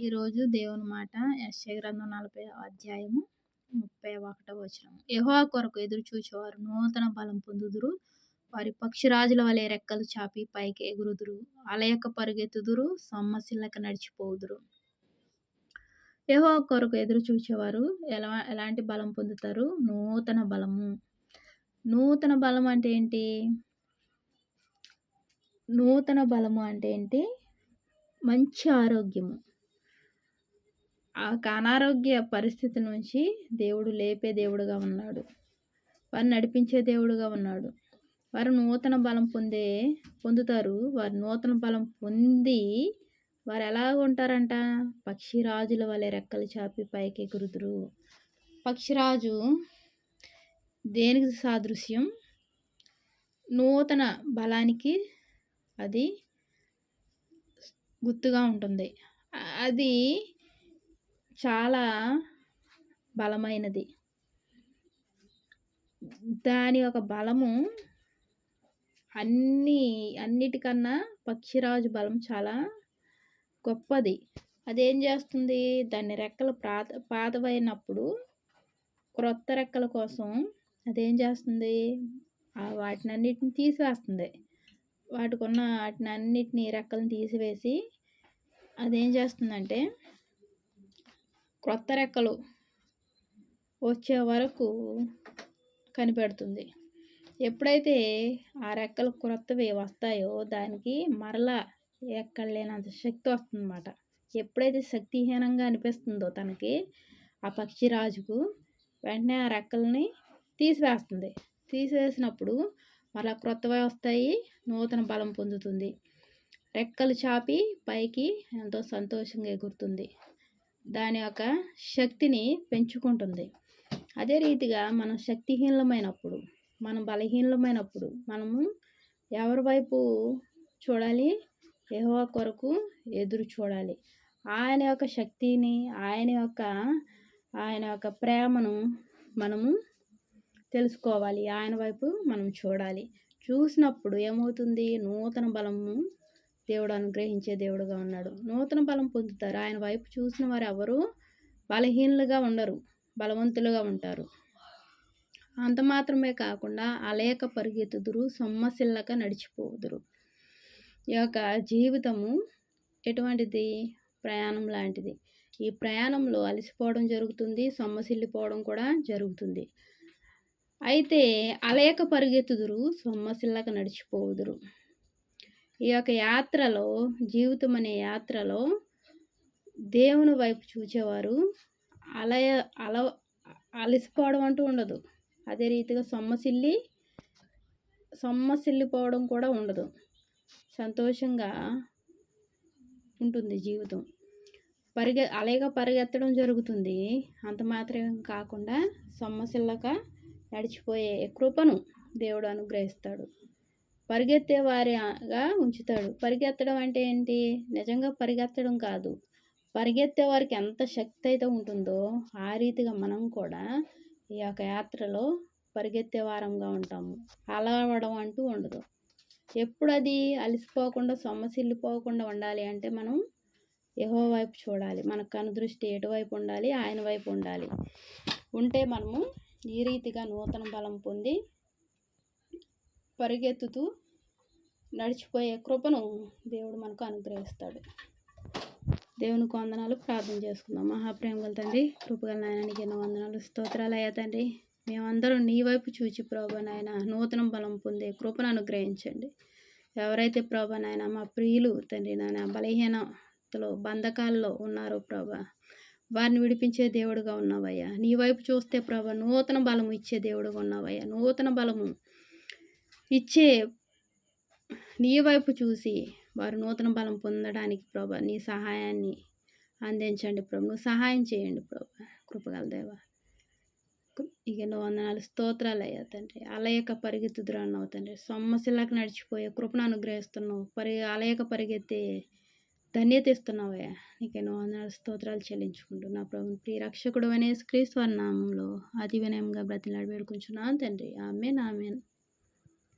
ఈరోజు దేవుని మాట యశ్యగ్రంథం నలభై అధ్యాయము ముప్పై ఒకటో వచనం. యహో కొరకు ఎదురు చూచేవారు నూతన బలం పొందుదురు. వారి పక్షిరాజుల వలె రెక్కలు చాపి పైకి ఎగురుదురు. అలయక పరుగెత్తుదురు. సొమ్మసిల్లక నడిచిపోదురు. యహో కొరకు ఎదురు చూచేవారు ఎలా ఎలాంటి బలం పొందుతారు? నూతన బలము. నూతన బలం అంటే ఏంటి? నూతన బలము అంటే ఏంటి? మంచి ఆరోగ్యము. అనారోగ్య పరిస్థితి నుంచి దేవుడు లేపే దేవుడుగా ఉన్నాడు. వారు నడిపించే దేవుడుగా ఉన్నాడు. వారు నూతన బలం పొందే పొందుతారు. వారు నూతన బలం పొంది వారు ఎలా ఉంటారంట? పక్షిరాజుల వలె రెక్కలు చాపి పైకి ఎగురుదురు. పక్షిరాజు దేనికి సాదృశ్యం? నూతన బలానికి అది గుర్తుగా ఉంటుంది. అది చాలా బలమైనది. దాని యొక్క బలము అన్ని అన్నిటికన్నా పక్షిరాజు బలం చాలా గొప్పది. అదేం చేస్తుంది? దాని రెక్కలు పాత పాతవైనప్పుడు క్రొత్త రెక్కల కోసం అదేం చేస్తుంది? వాటిని అన్నిటిని తీసివేస్తుంది. వాటికి ఉన్న వాటిని అన్నిటిని రెక్కలను తీసివేసి అదేం చేస్తుందంటే క్రొత్త రెక్కలు వచ్చే వరకు కనిపెడుతుంది. ఎప్పుడైతే ఆ రెక్కలు క్రొత్తవి వస్తాయో దానికి మరలా ఎక్కడ లేనంత శక్తి వస్తుందన్నమాట. ఎప్పుడైతే శక్తిహీనంగా అనిపిస్తుందో తనకి ఆ పక్షిరాజుకు వెంటనే ఆ రెక్కల్ని తీసివేస్తుంది. తీసివేసినప్పుడు మరలా క్రొత్తవి వస్తాయి నూతన బలం పొందుతుంది. రెక్కలు చాపి పైకి ఎంతో సంతోషంగా ఎగురుతుంది. దాని యొక్క శక్తిని పెంచుకుంటుంది. అదే రీతిగా మనం శక్తిహీనమైనప్పుడు మనం బలహీనమైనప్పుడు మనము ఎవరి వైపు చూడాలి? ఏహో కొరకు ఎదురు చూడాలి. ఆయన యొక్క శక్తిని ఆయన యొక్క ఆయన యొక్క ప్రేమను మనము తెలుసుకోవాలి. ఆయన వైపు మనం చూడాలి. చూసినప్పుడు ఏమవుతుంది? నూతన బలము దేవుడు అనుగ్రహించే దేవుడుగా ఉన్నాడు. నూతన బలం పొందుతారు. ఆయన వైపు చూసిన వారు ఎవరు? బలహీనులుగా ఉండరు. బలవంతులుగా ఉంటారు. అంత మాత్రమే కాకుండా అలేక పరిగెత్తుదురు సొమ్మసిల్లక నడిచిపోదురు. ఈ యొక్క జీవితము ఎటువంటిది? ప్రయాణం లాంటిది. ఈ ప్రయాణంలో అలసిపోవడం జరుగుతుంది సొమ్మసిల్లిపోవడం కూడా జరుగుతుంది. అయితే అలేక పరిగెత్తుదురు సొమ్మసిల్లక నడిచిపోదురు. ఈ యొక్క యాత్రలో జీవితం అనే యాత్రలో దేవుని వైపు చూచేవారు. అలయ అల అలసిపోవడం అంటూ ఉండదు. అదే రీతిగా సొమ్మసిల్లి సొమ్మసిల్లిపోవడం కూడా ఉండదు. సంతోషంగా ఉంటుంది జీవితం. పరిగె అలయగా పరిగెత్తడం జరుగుతుంది. అంత మాత్రమే కాకుండా సొమ్మసిల్లక నడిచిపోయే కృపను దేవుడు అనుగ్రహిస్తాడు. పరిగెత్తే వారిగా ఉంచుతాడు. పరిగెత్తడం అంటే ఏంటి? నిజంగా పరిగెత్తడం కాదు. పరిగెత్తే వారికి ఎంత శక్తి అయితే ఉంటుందో ఆ రీతిగా మనం కూడా ఈ యొక్క యాత్రలో పరిగెత్తే వారంగా ఉంటాము. అలవడం అంటూ ఉండదు. ఎప్పుడు అది అలసిపోకుండా సొమ్మసిల్లిపోకుండా ఉండాలి అంటే మనం ఏహో వైపు చూడాలి. మన కనుదృష్టి ఎటువైపు ఉండాలి? ఆయన వైపు ఉండాలి. ఉంటే మనము ఈ రీతిగా నూతన బలం పొంది పరిగెత్తుతూ నడిచిపోయే కృపను దేవుడు మనకు అనుగ్రహిస్తాడు. దేవుని వందనాలు ప్రార్థన చేసుకుందాం. మహాప్రేమ గల తండ్రి కృపగల నాయనానికి ఎన్నో వందనాలు స్తోత్రాలు అయ్యా తండ్రి. మేమందరం నీ వైపు చూచి ప్రభా నాయన నూతన బలం పొందే కృపను అనుగ్రహించండి. ఎవరైతే ప్రభా నాయన మా ప్రియులు తండ్రి నాయన బలహీనతలో బంధకాల్లో ఉన్నారో ప్రభా వారిని విడిపించే దేవుడుగా ఉన్నావయ్యా. నీ వైపు చూస్తే ప్రభా నూతన బలము ఇచ్చే దేవుడుగా ఉన్నావయ్యా. నూతన బలము ఇచ్చే నీ వైపు చూసి వారు నూతన బలం పొందడానికి ప్రభా నీ సహాయాన్ని అందించండి ప్రభు. నువ్వు సహాయం చేయండి ప్రభు కృపగల దేవ. ఇక నువ్వు వందనాలు స్తోత్రాలు అయ్యా తండ్రి. అలయక పరిగెత్తుదురు అన్నావు తండ్రి. సొమ్మశిలకు నడిచిపోయే కృపను అనుగ్రహిస్తున్నావు. పరి అలయక పరిగెత్తే ధన్యత ఇస్తున్నావయ్యా నీకు ఎన్నో వందనాలు స్తోత్రాలు చెల్లించుకుంటున్నా ప్రభు ప్రియ రక్షకుడు అనే క్రీస్తు నామంలో అతి వినయంగా బ్రతిలాడి వేడుకుంటున్నాను తండ్రి. ఆమె నామేను